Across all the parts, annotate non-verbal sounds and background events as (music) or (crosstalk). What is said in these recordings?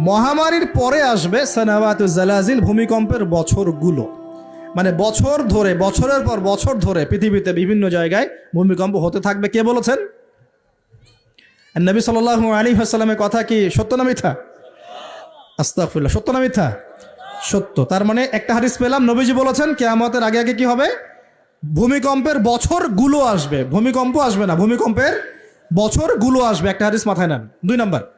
মহামারীর পরে আসবে সানাওয়াতু জালাজিল ভূমিকম্পের বছরগুলো। মানে বছর ধরে, বছরের পর বছর ধরে পৃথিবীতে বিভিন্ন জায়গায় ভূমিকম্প হতে থাকবে। কে বলেছেন? নবী সাল আলী আসসালামের কথা কি সত্য না মিথ্যা? আস্তাফুল্লাহ সত্য না মিথ্যা? সত্য। তার মানে একটা হাদিস পেলাম, নবীজি বলেছেন, কেয়ামতের আগে আগে কি হবে? ভূমিকম্পের বছরগুলো আসবে। ভূমিকম্প আসবে না, ভূমিকম্পের বছরগুলো আসবে। একটা হাদিস মাথায় নেন। দুই নাম্বার।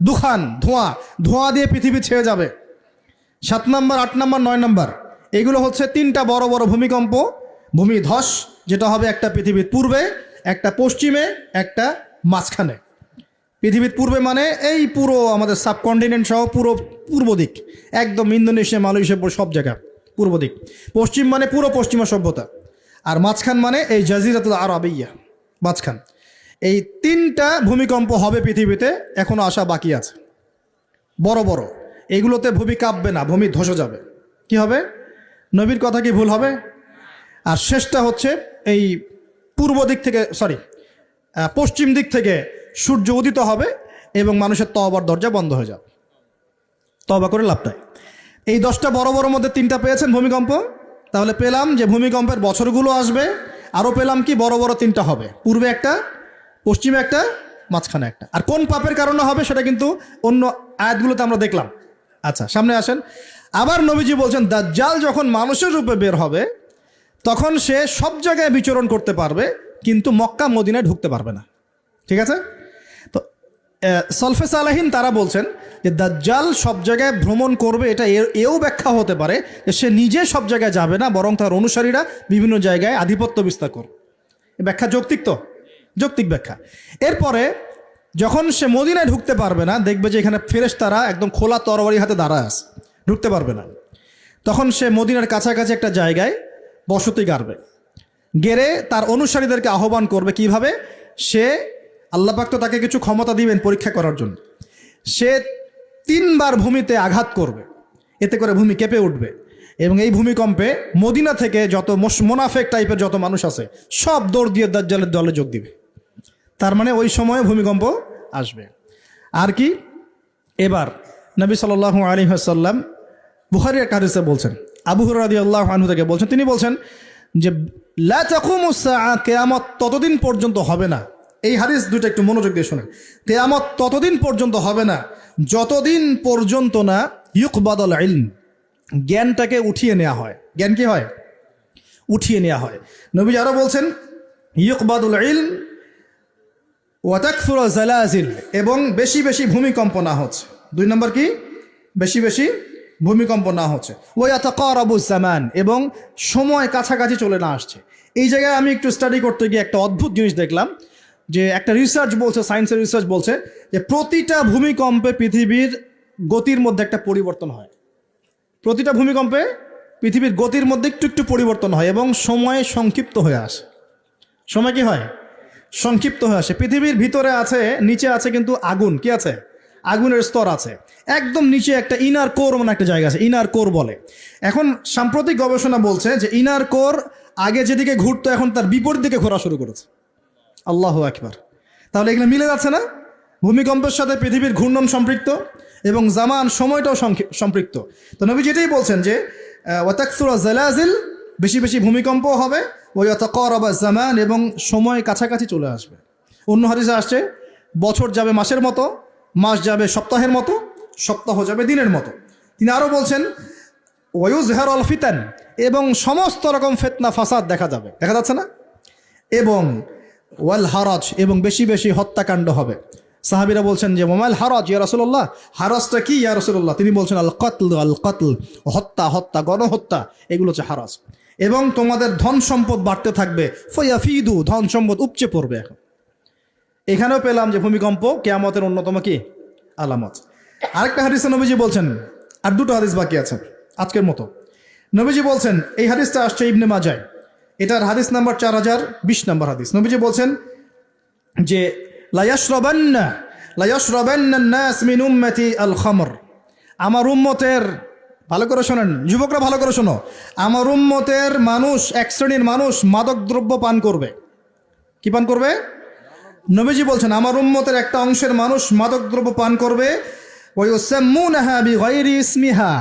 দুখান, ধোঁয়া ধোঁয়া দিয়ে পৃথিবী ছেয়ে যাবে। সাত নম্বর, আট নম্বর, নয় নম্বর, এগুলো হচ্ছে তিনটা বড় বড় ভূমিকম্প, ভূমি ধস, যেটা হবে একটা পৃথিবীর পূর্বে, একটা পশ্চিমে, একটা মাঝখানে। পৃথিবীর পূর্বে মানে এই পুরো আমাদের সাবকন্টিনেন্ট সহ পুরো পূর্ব দিক, একদম ইন্দোনেশিয়া, মালয়েশিয়া, সব জায়গা, পূর্ব দিক। পশ্চিম মানে পুরো পশ্চিমা সভ্যতা, আর মাঝখান মানে এই জাজিরাতুল আরবিয়া, মাঝখান। এই তিনটা ভূমিকম্প হবে পৃথিবীতে, এখনও আসা বাকি আছে। বড় বড়। এগুলোতে ভূমি কাঁপবে না, ভূমি ধসে যাবে। কি হবে? নবীর কথা কি ভুল হবে? আর শেষটা হচ্ছে এই পূর্ব দিক থেকে সরি পশ্চিম দিক থেকে সূর্য উদিত হবে এবং মানুষের তবার দরজা বন্ধ হয়ে যাবে। তবা করে লাভ নাই। এই দশটা বড় বড় মধ্যে তিনটা পেয়েছেন ভূমিকম্প। তাহলে পেলাম যে ভূমিকম্পের বছরগুলো আসবে, আরও পেলাম কি বড় বড় তিনটা হবে। পূর্বে একটা পশ্চিমে একটা, মাঝখানে একটা। আর কোন পাপের কারণে হবে সেটা কিন্তু অন্য আয়াতগুলোতে আমরা দেখলাম। আচ্ছা সামনে আসেন। আবার নবীজি বলছেন, দাজ্জাল যখন মানুষের রূপে বের হবে, তখন সে সব জায়গায় বিচরণ করতে পারবে, কিন্তু মক্কা, মদিনায় ঢুকতে পারবে না। ঠিক আছে? তো সলফে সালাহিন তারা বলছেন যে, দাজ্জাল সব জায়গায় ভ্রমণ করবে, এটা এও ব্যাখ্যা হতে পারে যে, সে নিজে সব জায়গায় যাবে না, বরং তার অনুসারীরা বিভিন্ন জায়গায় আধিপত্য বিস্তার করবে। ব্যাখ্যা যৌক্তিক তো? যৌক্তিক ব্যাখ্যা। এরপরে যখন সে মদিনায় ঢুকতে পারবে না, দেখবে যে এখানে ফেরেশ তারা একদম খোলা তরবারি হাতে দাঁড়ায় আছে, ঢুকতে পারবে না। তখন সে মদিনার কাছাকাছি একটা জায়গায় বসতি গাড়বে। গেড়ে তার অনুসারীদেরকে আহ্বান করবে কীভাবে? সে আল্লাপাক তো তাকে কিছু ক্ষমতা দিবেন পরীক্ষা করার জন্য। সে তিনবার ভূমিতে আঘাত করবে। এতে করে ভূমি কেঁপে উঠবে এবং এই ভূমিকম্পে মদিনা থেকে যত মোনাফেক টাইপের যত মানুষ আছে, সব দৌড় দিয়ে দাজ্জালের দলে যোগ দিবে। তার মানে ওই সময়ে ভূমিকম্প আসবে। আর কি? এবার নবী সাল্লাল্লাহু আলী সাল্লাম বুহারি এক হাদিসে বলছেন, আবু হুরাদি আল্লাহ আনহু থেকে বলছেন, তিনি বলছেন যে কেয়ামত ততদিন পর্যন্ত হবে না। এই হাদিস দুটো একটু মনোযোগ দিয়ে শোনেন। কেয়ামত ততদিন পর্যন্ত হবে না, যতদিন পর্যন্ত না ইউকবাদল ইলম, জ্ঞানটাকে উঠিয়ে নেওয়া হয়। জ্ঞান কি হয়? উঠিয়ে নেওয়া হয়। নবী আরও বলছেন, ইউকবাদুল ইলম ওয়াতাকফুর জালাজিল, এবং বেশি বেশি ভূমিকম্প না হচ্ছে। দুই নম্বর কি? বেশি বেশি ভূমিকম্প না হচ্ছে। ওয়াতাকারাবু জামান, এবং সময় কাছাকাছি চলে না আসছে। এই জায়গায় আমি একটু স্টাডি করতে গিয়ে একটা অদ্ভুত জিনিস দেখলাম, যে একটা রিসার্চ বলছে সায়েন্সের রিসার্চ বলছে, যে প্রতিটা ভূমিকম্পে পৃথিবীর গতির মধ্যে একটা পরিবর্তন হয়। প্রতিটা ভূমিকম্পে পৃথিবীর গতির মধ্যে একটু একটু পরিবর্তন হয়, এবং সময় সংক্ষিপ্ত হয়ে আসে। সময় কি হয়? সংক্ষিপ্ত হয়ে আসে। পৃথিবীর ভিতরে আছে, নিচে আছে কিন্তু আগুন। কি আছে? আগুনের স্তর আছে। একদম নিচে একটা ইনার কোর মানে একটা জায়গা আছে ইনার কোর বলে। এখন সাম্প্রতিক গবেষণা বলছে যে ইনার কোর আগে যেদিকে ঘুরতো, এখন তার বিপরীত দিকে ঘোরা শুরু করেছে। আল্লাহ একবার তাহলে এগুলো মিলে যাচ্ছে না? ভূমিকম্পের সাথে পৃথিবীর ঘূর্ণন সম্পৃক্ত এবং জামান সময়টাও সম্পৃক্ত। তো নবী যেটাই বলছেন যে ওয়াতাকসুরা জালাজিল বেশি বেশি ভূমিকম্প হবে ওই অতকরবা জামান এবং সময় কাছাকাছি চলে আসবে। অন্য হাদিসে আসছে, বছর যাবে মাসের মতো, মাস যাবে সপ্তাহের মতো, সপ্তাহ যাবে দিনের মতো। তিনি আরও বলছেন ওয়ুজ অল ফিতান এবং সমস্ত রকম ফেতনা, ফাসাদ দেখা যাবে। দেখা যাচ্ছে না? এবং ওয়াল হারাজ এবং বেশি বেশি হত্যাকাণ্ড হবে। সাহাবিরা বলছেন যে মোমাইল হারাজ, ইয়া রসুল্লাহ হারাজটা কি, ইয়া রসুল্লাহ তিনি বলছেন আল কতল আল কতল হত্যা হত্যা, গণহত্যা, এগুলো হচ্ছে হারাজ। এবং তোমাদের ধন সম্পদ বাড়তে থাকবে। ফয়া ফিদু ধন সম্পদ উপচে পড়বে এখন। এখানেও পেলাম যে ভূমিকম্প কেয়ামতের অন্যতম কি? আলামত। আরেকটা হাদিসে নবীজি বলছেন, আর দুটো হাদিস বাকি আছে আজকের মতো। নবীজি বলছেন, এই হাদিসটা আসছে ইবনে মাজায়। এটার হাদিস নাম্বার চার হাজার বিশ নম্বর হাদিস। নবীজি বলছেন যে, লায়াশরবান্না লায়াশরবান্না নাস উম্মতি আল খামর। আমার উম্মতের ভালো করে শোনেন, যুবকরা ভালো করে শোনো। আমার উম্মতের মানুষ, এক শ্রেণির মানুষ মাদক দ্রব্য পান করবে। কি পান করবে? নবীজি বলছেন, আমার উম্মতের একটা অংশের মানুষ মাদক দ্রব্য পান করবে। ওই ইসমিহা।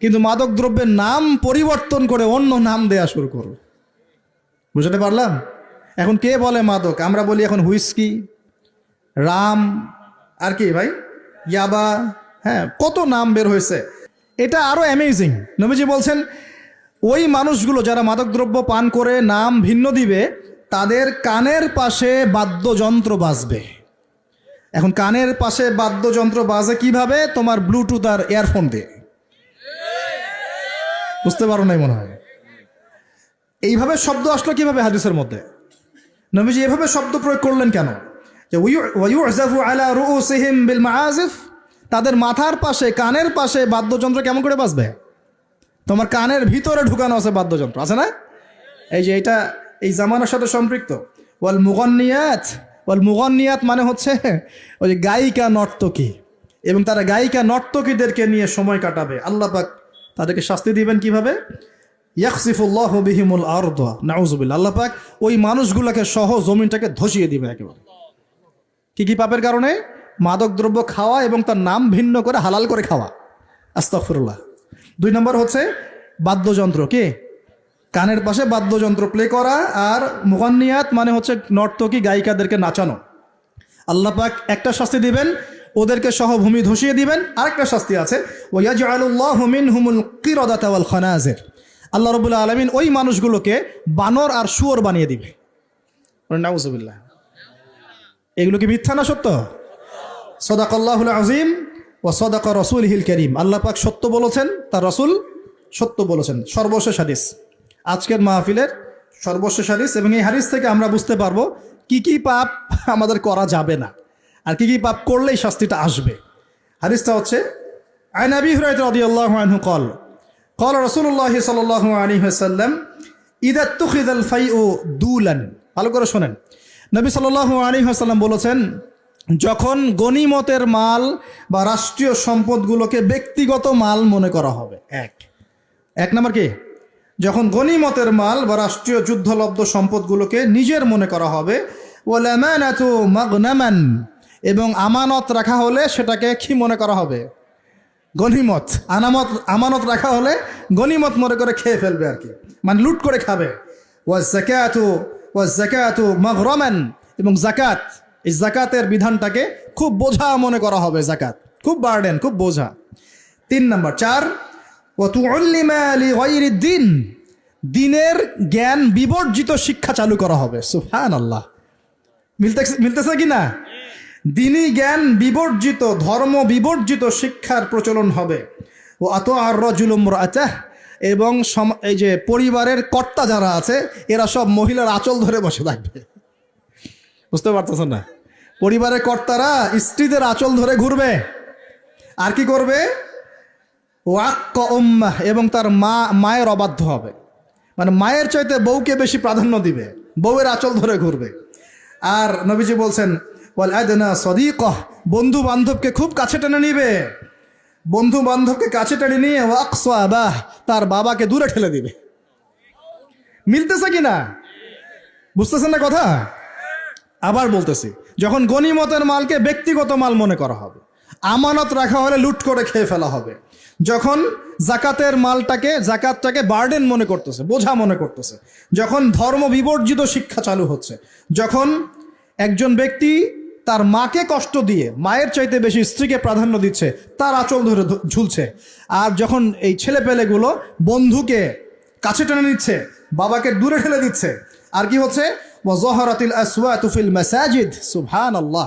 কিন্তু মাদক দ্রব্যের নাম পরিবর্তন করে অন্য নাম দেয়া শুরু করবে বুঝতে পারলাম? এখন কে বলে মাদক? আমরা বলি এখন হুইস্কি, রাম, আর কি ভাই? ইয়াবা হ্যাঁ কত নাম বের হয়েছে? এটা আরও অ্যামেজিং নবীজি বলছেন, ওই মানুষগুলো যারা মাদকদ্রব্য পান করে নাম ভিন্ন দিবে, তাদের কানের পাশে বাদ্যযন্ত্র বাজবে। এখন কানের পাশে বাদ্যযন্ত্র বাজে কীভাবে? তোমার ব্লুটুথ আর ইয়ারফোন দিয়ে। বুঝতে পারো নাই মনে হয়। এইভাবে শব্দ আসলো কীভাবে হাদিসের মধ্যে? নবীজি এভাবে শব্দ প্রয়োগ করলেন কেন? বিল তাদের মাথার পাশে, কানের পাশে বাদ্যযন্ত্র কেমন করে বাজবে? তোমার কানের ভিতরে ঢুকানো আছে বাদ্যযন্ত্র, আছে না? এই যে এটা এই জামানার সাথে সম্পৃক্ত। ওয়াল মুগন্নিয়াত ওয়াল মুগন্নিয়াত মানে হচ্ছে (laughs) ওই যে গায়িকা নর্তকী। এবং তারা গায়িকা নর্তকীদেরকে নিয়ে সময় কাটাবে। আল্লাহ পাক তাদেরকে শাস্তি দিবেন কীভাবে? ইয়াকসিফুল্লাহ বিহিমুল আরদ, নাউজুবিল্লাহ। আল্লাহ পাক ওই মানুষগুলোকে সহ জমিনটাকে ধসিয়ে দিবে একেবারে। কি কি পাপের কারণে? মাদক দ্রব্য খাওয়া এবং তার নাম ভিন্ন করে হালাল করে খাওয়া। আস্তাফরুল্লাহ দুই নম্বর হচ্ছে বাদ্যযন্ত্র। কে? কানের পাশে বাদ্যযন্ত্র প্লে করা আর মুগান্নিয়াত মানে হচ্ছে নর্তকী গায়িকাদেরকে নাচানো। আল্লাহ পাক একটা শাস্তি দিবেন ওদেরকে সহভূমি ধসিয়ে দিবেন। আরেকটা শাস্তি আছে ওয়াজআলুল্লাহু মিনহুমুল কিরাদাতা ওয়াল খানাজির। আল্লাহ রবুল্লাহ আলমিন ওই মানুষগুলোকে বানর আর শুয়োর বানিয়ে দিবে। নাউজুবিল্লাহ। এগুলো কি মিথ্যা না সত্য? সদাক আল্লাহুল আজিম ও সদাক রসুল হিল করিম। আল্লাহ পাক সত্য বলেছেন, তার রসুল সত্য বলেছেন। সর্বশেষ হাদিস। আজকের মাহফিলের সর্বশেষ হাদিস এবং এই হাদিস থেকে আমরা বুঝতে পারব কি কি পাপ আমাদের করা যাবে না আর কি কি পাপ করলেই শাস্তিটা আসবে। হাদিসটা হচ্ছে আইন আবি হুরাইত আল্লাহ আনহু কল কল রাসূলুল্লাহ সাল্লাল্লাহু আলাইহি ওয়াসাল্লাম, ইদা তুখিদাল ফাইউ দুলান। ভালো করে শোনেন। নবী সাল্লাল্লাহু আলাইহি বলেছেন যখন গনিমতের মাল বা রাষ্ট্রীয় সম্পদগুলোকে ব্যক্তিগত মাল মনে করা হবে। এক। এক নম্বর কি? যখন গনিমতের মাল বা রাষ্ট্রীয় যুদ্ধলব্ধ সম্পদগুলোকে নিজের মনে করা হবে ওলামানাতু মাগনামান, এবং আমানত রাখা হলে সেটাকে কি মনে করা হবে? গনিমত আনামত, আমানত রাখা হলে গনিমত মনে করে খেয়ে ফেলবে আর কি। মানে লুট করে খাবে। ওয়াজ জাকাতু ওয়াজ জাকাতু মাগরামান, এবং জাকাত এই জাকাতের বিধানটাকে খুব বোঝা মনে করা হবে জাকাত। খুব বার্ডেন খুব বোঝা। তিন নম্বর, চার দিন দিনের জ্ঞান বিবর্জিত শিক্ষা চালু করা হবে। সুফান আল্লাহ মিলতেছে মিলতেছে কি না? দিনই জ্ঞান বিবর্জিত, ধর্ম বিবর্জিত শিক্ষার প্রচলন হবে। ও আত আর রজুলুম আচাহ এবং এই যে পরিবারের কর্তা যারা আছে, এরা সব মহিলার আঁচল ধরে বসে থাকবে। বুঝতে পারতেছেন না? পরিবারের কর্তারা স্ত্রীদের আঁচল ধরে ঘুরবে। আর কি করবে? ওয়াক্ক উম্মাহ এবং তার মা, মায়ের অবাধ্য হবে। মানে মায়ের চাইতে বউকে বেশি প্রাধান্য দিবে। বউয়ের আঁচল ধরে ঘুরবে। আর নবীজি বলছেন, ওয়াল আদনা সদিকহ বন্ধু বান্ধবকে খুব কাছে টেনে নিবে। বন্ধু বান্ধবকে কাছে টেনে নিয়ে ওয়াকসাবাহ তার বাবাকে দূরে ঠেলে দিবে। মিলতেছে কি না? বুঝতেছেন না কথা? আবার বলতেছি। যখন গনিমতের মালকে ব্যক্তিগত মাল মনে করা হবে, আমানত রাখা হলে লুট করে খেয়ে ফেলা হবে। যখন জাকাতের মালটাকে, জাকাতটাকে বার্ডেন মনে করতেছে, বোঝা মনে করতেছে, যখন ধর্ম বিবর্জিত শিক্ষা চালু হচ্ছে, যখন একজন ব্যক্তি তার মাকে কষ্ট দিয়ে, মায়ের চাইতে বেশি স্ত্রীকে প্রাধান্য দিচ্ছে, তার আঁচল ধরে ঝুলছে, আর যখন এই ছেলে পেলেগুলো বন্ধুকে কাছে টেনে নিচ্ছে, বাবাকে দূরে ঠেলে দিচ্ছে, আর কি হচ্ছে? ওয়াজহারাতিল আসওয়াতু ফিল মাসাজিদ, সুবহানাল্লাহ।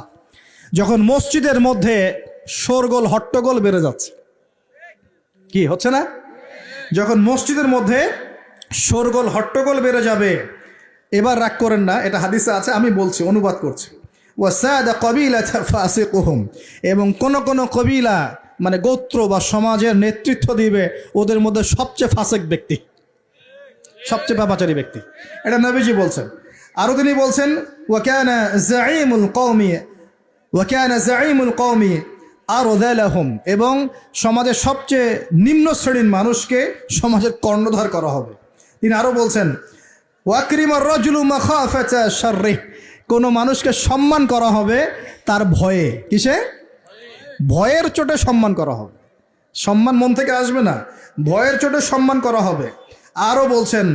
যখন মসজিদের মধ্যে শোরগোল, হট্টগোল বেড়ে যাচ্ছে, কি হচ্ছে না? যখন মসজিদের মধ্যে শোরগোল, হট্টগোল বেড়ে যাবে, এবার রাগ করেন না, এটা হাদিসে আছে, আমি বলছি, অনুবাদ করছি। ওয়াসাদা কবিলা ফাসিকুহুম, এবং কোন কোন কবিলা মানে গোত্র বা সমাজের নেতৃত্ব দিবে, ওদের মধ্যে সবচেয়ে ফাসেক ব্যক্তি। সবচেয়ে পাপাচারী ব্যক্তি। এটা নবীজি বলছেন। আরও তিনি বলছেন, ওয়াকানা জাইমুল কৌমি ওয়াকানা জাইমুল কৌমি আর ওদালাহম এবং সমাজের সবচেয়ে নিম্ন শ্রেণির মানুষকে সমাজের কর্ণধার করা হবে। তিনি আরও বলছেন ওয়াকরিমার রজুলু শাররি কোনো মানুষকে সম্মান করা হবে তার ভয়ে। কিসে? ভয়ের চোটে সম্মান করা হবে। সম্মান মন থেকে আসবে না, ভয়ের চোটে সম্মান করা হবে। আরও বলছেন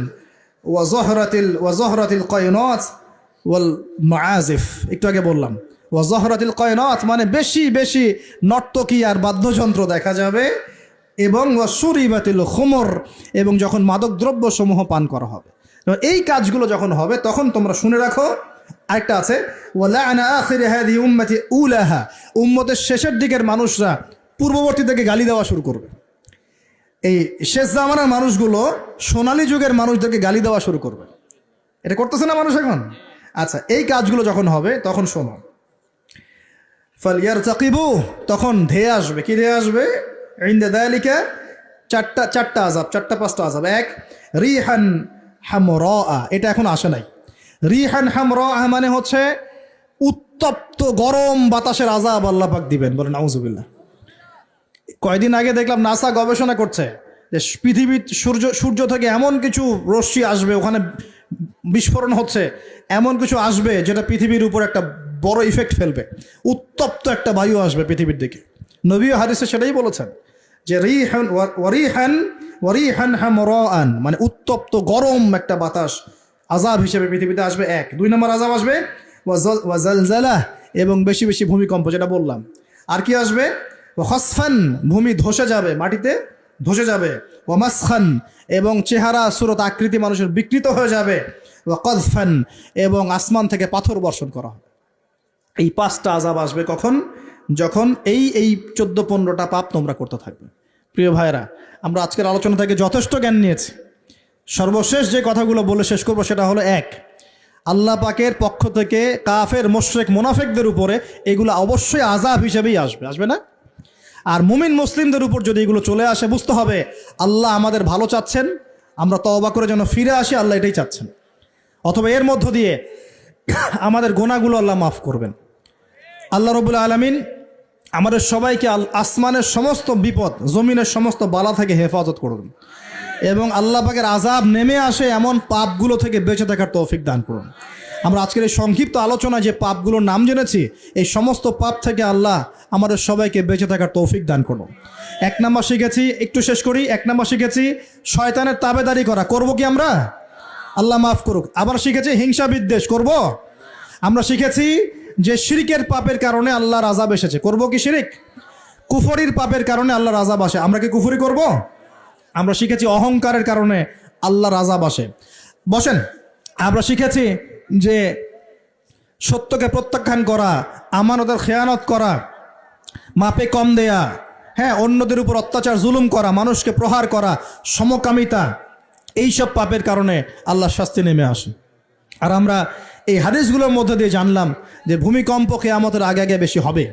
ওয়াজহরাতিল ওয়াজহরাতিল কয়নাত ওয়াল মাআজিফ একটু আগে বললাম। ওয়াজহরাতিল কয়নাত মানে বেশি বেশি নর্তকী আর বাদ্যযন্ত্র দেখা যাবে এবং ওয়াসুরিবাতিল খুমর এবং যখন মাদক দ্রব্য সমূহ পান করা হবে। এই কাজগুলো যখন হবে, তখন তোমরা শুনে রাখো। আরেকটা আছে উম্মতি উলাহা। উম্মতের শেষের দিকের মানুষরা পূর্ববর্তী থেকে গালি দেওয়া শুরু করবে। এই শেষ জামানার মানুষগুলো সোনালী যুগের মানুষদেরকে গালি দেওয়া শুরু করবে। এটা করতেছে না মানুষ এখন? আচ্ছা এই কাজগুলো যখন হবে, তখন শোনো। ফালিয়ার চাকিবু তখন ধেয়ে আসবে। কি ধেয়ে আসবে? ইন্দা দালিকা চারটা চারটা আজাব চারটা, পাঁচটা আজাব এক, রিহান হামর এটা এখন আসে নাই। রিহান হামর মানে হচ্ছে উত্তপ্ত গরম বাতাসের আজাব আল্লাপাক দিবেন বলে নাউজুবিল্লাহ। কয়দিন আগে দেখলাম নাসা গবেষণা করছে যে পৃথিবীর সূর্য সূর্য থেকে এমন কিছু রশ্মি আসবে, ওখানে বিস্ফোরণ হচ্ছে, এমন কিছু আসবে যেটা পৃথিবীর উপর একটা বড় ইফেক্ট ফেলবে। উত্তপ্ত একটা বায়ু আসবে পৃথিবীর দিকে। নবীও হাদিসে সেটাই বলেছেন যে রি হ্যান ওয়ারি হ্যান রিহান ওয়ারিহান ওয়ারিহান হামরান মানে উত্তপ্ত গরম একটা বাতাস আজাব হিসেবে পৃথিবীতে আসবে এক। দুই নম্বর আজাব আসবে ওয়াজাল- ওয়াজালজালাহ এবং বেশি বেশি ভূমিকম্প, যেটা বললাম। আর কি আসবে? হসফান ভূমি ধসে যাবে, মাটিতে ধসে যাবে। ওমাসখান এবং চেহারা, সুরত আকৃতি মানুষের বিকৃত হয়ে যাবে। ওয়াকদফান এবং আসমান থেকে পাথর বর্ষণ করা হবে। এই পাঁচটা আজাব আসবে কখন? যখন এই এই চোদ্দ পনেরোটা পাপ তোমরা করতে থাকবে। প্রিয় ভাইরা আমরা আজকের আলোচনা থেকে যথেষ্ট জ্ঞান নিয়েছি। সর্বশেষ যে কথাগুলো বলে শেষ করব সেটা হলো এক, আল্লাহ পাকের পক্ষ থেকে কাফের, মোশরেক, মোনাফেকদের উপরে এগুলো অবশ্যই আজাব হিসেবেই আসবে। আসবে না? আর মুমিন মুসলিমদের উপর যদি এগুলো চলে আসে, বুঝতে হবে আল্লাহ আমাদের ভালো চাচ্ছেন, আমরা তওবা করে যেন ফিরে আসি, আল্লাহ এটাই চাচ্ছেন। অথবা এর মধ্য দিয়ে (coughs) আমাদের গোনাগুলো আল্লাহ মাফ করবেন। আল্লাহ রবুল আলমিন আমাদের সবাইকে আসমানের সমস্ত বিপদ, জমিনের সমস্ত বালা থেকে হেফাজত করুন এবং আল্লাহ পাকের আজাব নেমে আসে এমন পাপগুলো থেকে বেঁচে থাকার তৌফিক দান করুন। আমরা আজকের এই সংক্ষিপ্ত আলোচনায় যে পাপগুলোর নাম জেনেছি, এই সমস্ত পাপ থেকে আল্লাহ আমাদের সবাইকে বেঁচে থাকার তৌফিক দান করুন। এক নাম্বার শিখেছি, একটু শেষ করি, এক নাম্বার শিখেছি, শয়তানের তাবেদারি করা। করব কি আমরা? আল্লাহ মাফ করুক। আবার শিখেছি, হিংসা বিদ্বেষ। করব? আমরা শিখেছি যে শিরিকের পাপের কারণে আল্লাহর আজাব এসেছে। করব কি শিরিক? কুফরির পাপের কারণে আল্লাহর আজাব আসে। আমরা কি কুফরি করব? আমরা শিখেছি অহংকারের কারণে আল্লাহর আজাব আসে। বসেন, আমরা শিখেছি যে সত্যকে প্রত্যাখ্যান করা, আমানতের খেয়ানত করা, মাপে কম দেয়া হ্যাঁ অন্যদের উপর অত্যাচার, জুলুম করা, মানুষকে প্রহার করা, সমকামিতা, এইসব পাপের কারণে আল্লাহ শাস্তি নেমে আসে। আর আমরা এই হাদিসগুলোর মধ্যে দিয়ে জানলাম যে ভূমিকম্প কেয়ামতের আগে আগে বেশি হবে।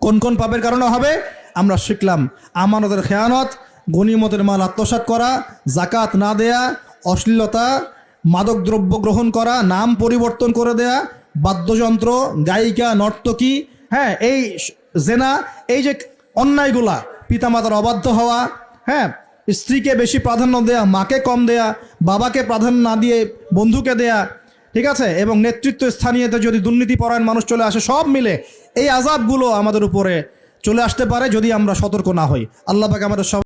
কোন কোন পাপের কারণে হবে? আমরা শিখলাম আমানতের খেয়ানত গণিমতের মাল আত্মসাৎ করা জাকাত না দেয়া, অশ্লীলতা মাদক দ্রব্য গ্রহণ করা, নাম পরিবর্তন করে দেয়া, বাদ্যযন্ত্র, গায়িকা, নর্তকী হ্যাঁ এই জেনা, এই যে অন্যায়গুলা, পিতামাতার অবাধ্য হওয়া হ্যাঁ স্ত্রীকে বেশি প্রাধান্য দেয়া, মাকে কম দেয়া, বাবাকে প্রাধান্য না দিয়ে বন্ধুকে দেয়া, ঠিক আছে? এবং নেতৃত্ব স্থানীয়তে যদি দুর্নীতি পরায়ণ মানুষ চলে আসে, সব মিলে এই আজাবগুলো আমাদের উপরে চলে আসতে পারে যদি আমরা সতর্ক না হই। আল্লাহ পাকে আমাদের সব